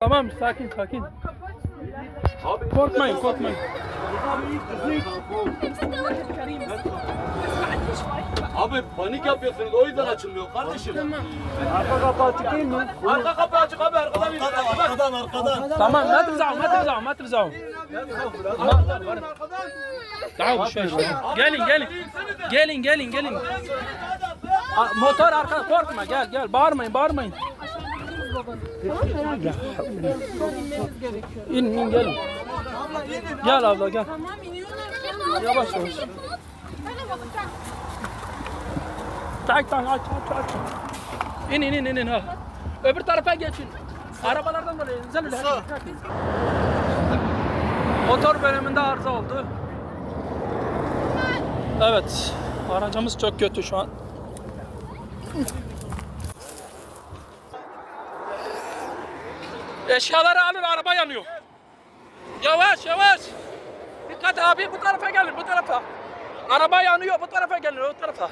Tamam sakin sakin. korkmayın korkmayın. Abi panik yapıyorsunuz o yüzden açılmıyor kardeşim. Arka kapı açık değil mi? Arka kapı açık abi arkadan bir Arkadan arkadan. Tamam ma tırzağı ma tırzağı ma tırzağı. Tamam şöyle. Gelin gelin. Gelin gelin gelin. Motor arka korkma gel gel bağırmayın bağırmayın. İn in gelin gel abla gel Tamam iniyorlar. Yavaş yavaş. Tak tak aç aç aç. İn in in in in. Öbür tarafa geçin. Arabalardan dolayı insan öyle. Motor bölümünde arıza oldu. Evet. Aracımız çok kötü şu an. Eşyaları alın araba yanıyor. Yavaş yavaş. Dikkat abi bu tarafa gelin bu tarafa. Araba yanıyor bu tarafa gelin o tarafa.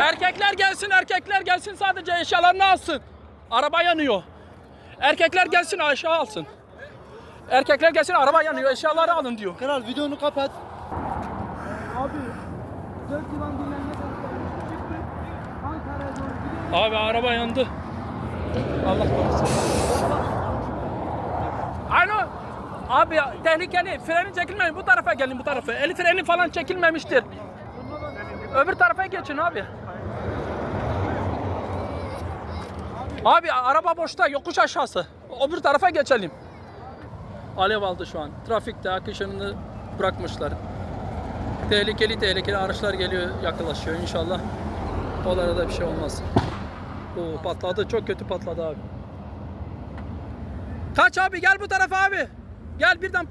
Erkekler gelsin erkekler gelsin sadece eşyalarını alsın. Araba yanıyor. Erkekler gelsin aşağı alsın. Erkekler gelsin araba yanıyor eşyaları alın diyor. Kral videonu kapat. Abi araba yandı. Allah korusun. Alo. Abi tehlikeli. Freni çekilmeyin. Bu tarafa gelin bu tarafa. Eli freni falan çekilmemiştir. Öbür tarafa geçin abi. Abi araba boşta yokuş aşağısı. Öbür tarafa geçelim. Alev aldı şu an. Trafikte akışını bırakmışlar. Tehlikeli tehlikeli araçlar geliyor yaklaşıyor inşallah. Onlara da bir şey olmaz. Oo patladı çok kötü patladı abi. Kaç abi gel bu tarafa abi. Gel birden.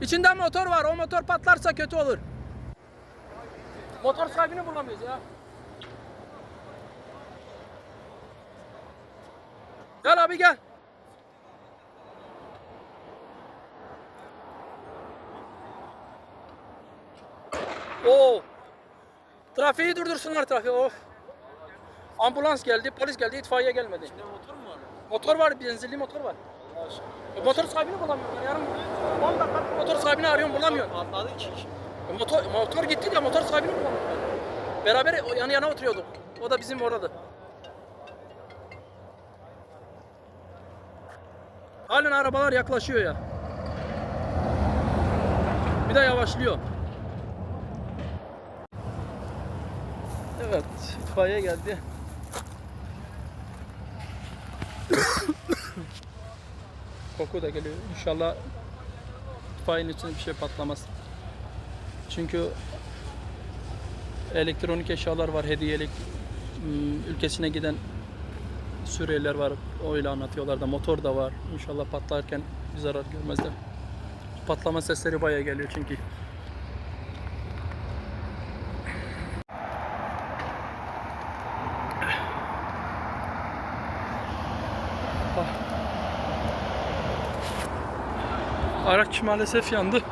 İçinde motor var. O motor patlarsa kötü olur. Motor sahibini bulamıyoruz ya. Gel abi gel. Oo. Trafiği durdursunlar trafiği. Of. Ambulans geldi, polis geldi, itfaiye gelmedi. motor mu var? Motor var, benzinli motor var. E, motor sahibini bulamıyorum. Yarın 10 dakika motor sahibini arıyorum bulamıyorum. Patladı ki. E, motor, motor gitti de motor sahibini bulamıyorum. Beraber o- yana oturuyorduk. O da bizim orada. Halen arabalar yaklaşıyor ya. Bir de yavaşlıyor. Evet, itfaiye geldi. Koku da geliyor. İnşallah itfaiyenin içinde bir şey patlamaz. Çünkü elektronik eşyalar var, hediyelik Hmm, ülkesine giden Suriyeliler var. Öyle anlatıyorlar da motor da var. İnşallah patlarken bir zarar görmezler. Patlama sesleri bayağı geliyor çünkü. Araç maalesef yandı.